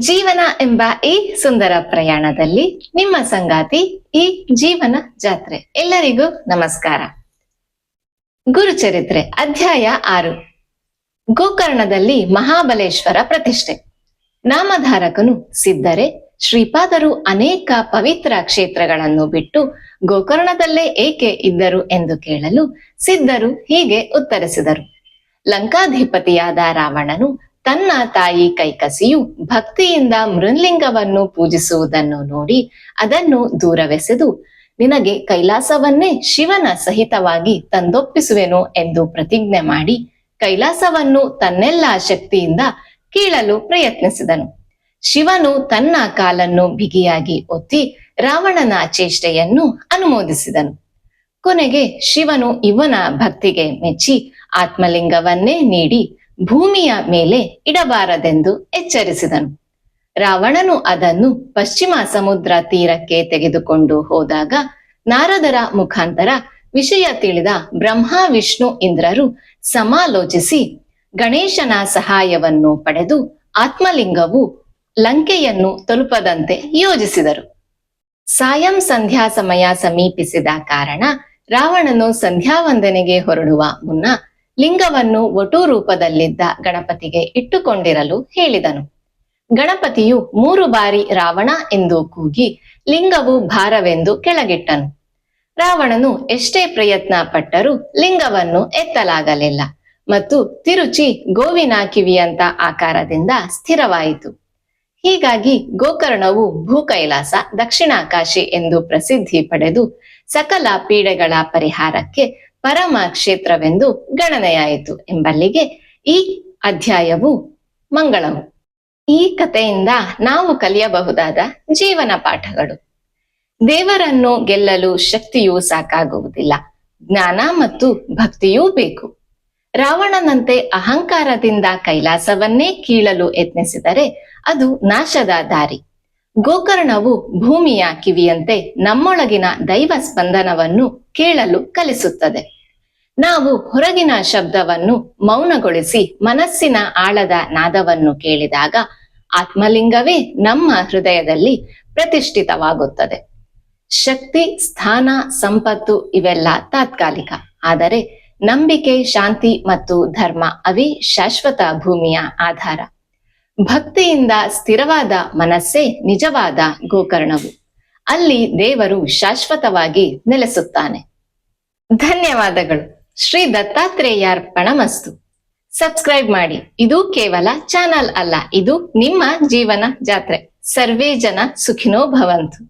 ಜೀವನ ಎಂಬ ಈ ಸುಂದರ ಪ್ರಯಾಣದಲ್ಲಿ ನಿಮ್ಮ ಸಂಗಾತಿ ಈ ಜೀವನ ಜಾತ್ರೆ. ಎಲ್ಲರಿಗೂ ನಮಸ್ಕಾರ. ಗುರುಚರಿತ್ರೆ ಅಧ್ಯಾಯ ಆರು. ಗೋಕರ್ಣದಲ್ಲಿ ಮಹಾಬಲೇಶ್ವರ ಪ್ರತಿಷ್ಠೆ. ನಾಮಧಾರಕನು ಸಿದ್ಧರೆ, ಶ್ರೀಪಾದರು ಅನೇಕ ಪವಿತ್ರ ಕ್ಷೇತ್ರಗಳನ್ನು ಬಿಟ್ಟು ಗೋಕರ್ಣದಲ್ಲೇ ಏಕೆ ಇದ್ದರು ಎಂದು ಕೇಳಲು ಸಿದ್ಧರು ಹೀಗೆ ಉತ್ತರಿಸಿದರು. ಲಂಕಾಧಿಪತಿಯಾದ ರಾವಣನು ತನ್ನ ತಾಯಿ ಕೈಕಸಿಯು ಭಕ್ತಿಯಿಂದ ಮೃನ್ಲಿಂಗವನ್ನು ಪೂಜಿಸುವುದನ್ನು ನೋಡಿ ಅದನ್ನು ದೂರವೆಸೆದು, ನಿನಗೆ ಕೈಲಾಸವನ್ನೇ ಶಿವನ ಸಹಿತವಾಗಿ ತಂದೊಪ್ಪಿಸುವೆನು ಎಂದು ಪ್ರತಿಜ್ಞೆ ಮಾಡಿ ಕೈಲಾಸವನ್ನು ತನ್ನೆಲ್ಲ ಶಕ್ತಿಯಿಂದ ಕೀಳಲು ಪ್ರಯತ್ನಿಸಿದನು. ಶಿವನು ತನ್ನ ಕಾಲನ್ನು ಬಿಗಿಯಾಗಿ ಒತ್ತಿ ರಾವಣನ ಚೇಷ್ಟೆಯನ್ನು ಅನುಮೋದಿಸಿದನು. ಕೊನೆಗೆ ಶಿವನು ಇವನ ಭಕ್ತಿಗೆ ಮೆಚ್ಚಿ ಆತ್ಮಲಿಂಗವನ್ನೇ ನೀಡಿ ಭೂಮಿಯ ಮೇಲೆ ಇಡಬಾರದೆಂದು ಎಚ್ಚರಿಸಿದನು. ರಾವಣನು ಅದನ್ನು ಪಶ್ಚಿಮ ಸಮುದ್ರ ತೀರಕ್ಕೆ ತೆಗೆದುಕೊಂಡು ಹೋದಾಗ ನಾರದರ ಮುಖಾಂತರ ವಿಷಯ ತಿಳಿದ ಬ್ರಹ್ಮ, ವಿಷ್ಣು ಇಂದ್ರರು ಸಮಾಲೋಚಿಸಿ ಗಣೇಶನ ಸಹಾಯವನ್ನು ಪಡೆದು ಆತ್ಮಲಿಂಗವು ಲಂಕೆಯನ್ನು ತಲುಪದಂತೆ ಯೋಜಿಸಿದರು. ಸಾಯಂ ಸಂಧ್ಯಾ ಸಮಯ ಸಮೀಪಿಸಿದ ಕಾರಣ ರಾವಣನು ಸಂಧ್ಯಾ ವಂದನೆಗೆ ಹೊರಡುವ ಮುನ್ನ ಲಿಂಗವನ್ನು ಒಟು ರೂಪದಲ್ಲಿದ್ದ ಗಣಪತಿಗೆ ಇಟ್ಟುಕೊಂಡಿರಲು ಹೇಳಿದನು. ಗಣಪತಿಯು ಮೂರು ಬಾರಿ ರಾವಣ ಎಂದು ಕೂಗಿ ಲಿಂಗವು ಭಾರವೆಂದು ಕೆಳಗಿಟ್ಟನು. ರಾವಣನು ಎಷ್ಟೇ ಪ್ರಯತ್ನ ಪಟ್ಟರೂ ಲಿಂಗವನ್ನು ಎತ್ತಲಾಗಲಿಲ್ಲ ಮತ್ತು ತಿರುಚಿ ಗೋವಿನ ಕಿವಿಯಂತ ಆಕಾರದಿಂದ ಸ್ಥಿರವಾಯಿತು. ಹೀಗಾಗಿ ಗೋಕರ್ಣವು ಭೂಕೈಲಾಸ, ದಕ್ಷಿಣಾಕಾಶಿ ಎಂದು ಪ್ರಸಿದ್ಧಿ ಪಡೆದು ಸಕಲ ಪೀಡೆಗಳ ಪರಿಹಾರಕ್ಕೆ ಪರಮ ಕ್ಷೇತ್ರವೆಂದು ಗಣನೆಯಾಯಿತು ಎಂಬಲ್ಲಿಗೆ ಈ ಅಧ್ಯಾಯವು ಮಂಗಳವು. ಈ ಕಥೆಯಿಂದ ನಾವು ಕಲಿಯಬಹುದಾದ ಜೀವನ ಪಾಠಗಳು. ದೇವರನ್ನು ಗೆಲ್ಲಲು ಶಕ್ತಿಯೂ ಸಾಕಾಗುವುದಿಲ್ಲ. ಜ್ಞಾನ ಮತ್ತು ಭಕ್ತಿಯೂ ಬೇಕು. ರಾವಣನಂತೆ ಅಹಂಕಾರದಿಂದ ಕೈಲಾಸವನ್ನೇ ಕೀಳಲು ಯತ್ನಿಸಿದರೆ ಅದು ನಾಶದ ದಾರಿ. ಗೋಕರ್ಣವು ಭೂಮಿಯ ಕಿವಿಯಂತೆ ನಮ್ಮೊಳಗಿನ ದೈವ ಸ್ಪಂದನವನ್ನು ಕೇಳಲು ಕಲಿಸುತ್ತದೆ. ನಾವು ಹೊರಗಿನ ಶಬ್ದವನ್ನು ಮೌನಗೊಳಿಸಿ ಮನಸ್ಸಿನ ಆಳದ ನಾದವನ್ನು ಕೇಳಿದಾಗ ಆತ್ಮಲಿಂಗವೇ ನಮ್ಮ ಹೃದಯದಲ್ಲಿ ಪ್ರತಿಷ್ಠಿತವಾಗುತ್ತದೆ. ಶಕ್ತಿ, ಸ್ಥಾನ, ಸಂಪತ್ತು ಇವೆಲ್ಲ ತಾತ್ಕಾಲಿಕ. ಆದರೆ ನಂಬಿಕೆ, ಶಾಂತಿ ಮತ್ತು ಧರ್ಮ ಅವೇ ಶಾಶ್ವತ ಭೂಮಿಯ ಆಧಾರ. ಭಕ್ತಿಯಿಂದ ಸ್ಥಿರವಾದ ಮನಸ್ಸೇ ನಿಜವಾದ ಗೋಕರ್ಣವು. ಅಲ್ಲಿ ದೇವರು ಶಾಶ್ವತವಾಗಿ ನೆಲೆಸುತ್ತಾನೆ. ಧನ್ಯವಾದಗಳು. ಶ್ರೀ ದತ್ತಾತ್ರೇಯಾರ್ಪಣಮಸ್ತು. ಸಬ್ಸ್ಕ್ರೈಬ್ ಮಾಡಿ. ಇದು ಕೇವಲ ಚಾನಲ್ ಅಲ್ಲ, ಇದು ನಿಮ್ಮ ಜೀವನ ಜಾತ್ರೆ. ಸರ್ವೇ ಜನ ಸುಖಿನೋ ಭವಂತು.